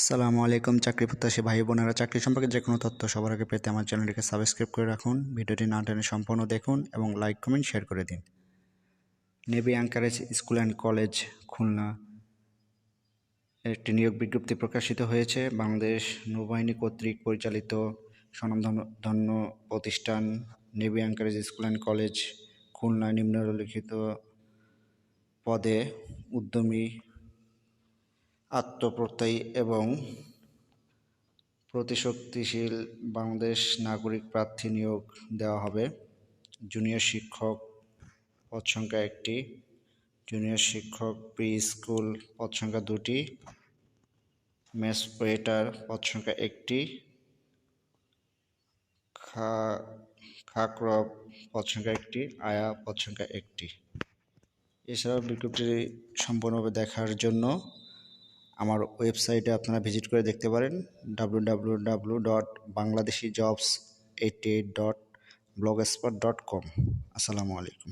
আসসালামু আলাইকুম, চাকরি প্রত্যাশী ভাই বোনেরা। চাকরি সম্পর্কে যে কোনো তথ্য সবার আগে পেতে আমার চ্যানেলটিকে সাবস্ক্রাইব করে রাখুন। ভিডিওটি না টেনে সম্পূর্ণ দেখুন এবং লাইক কমেন্ট শেয়ার করে দিন। Navy anchorage school and college Khulna একটি নিয়োগ বিজ্ঞপ্তি প্রকাশিত হয়েছে। বাংলাদেশ নৌবাহিনী কর্তৃক পরিচালিত স্বনামধন্য প্রতিষ্ঠান navy anchorage school and college Khulna নিম্নলিখিত পদে উদ্যমী আত্মপ্রত্যয়ী এবং প্রতিশক্তিশীল বাংলাদেশ নাগরিক প্রার্থী নিয়োগ দেওয়া হবে। জুনিয়র শিক্ষক পদ সংখ্যা একটি, জুনিয়র শিক্ষক প্রি স্কুল পদ সংখ্যা দুটি, মেস ওয়েটার পদ সংখ্যা একটি, খা, খাকরব পদ সংখ্যা একটি, আয়া পদ সংখ্যা একটি। এছাড়াও বিজ্ঞপ্তিটি সম্পূর্ণভাবে দেখার জন্য আমার ওয়েবসাইটে আপনারা ভিজিট করে দেখতে পারেন W W W dot Bangladeshi jobs eighty eight dot blog spot dot com আসসালামু আলাইকুম।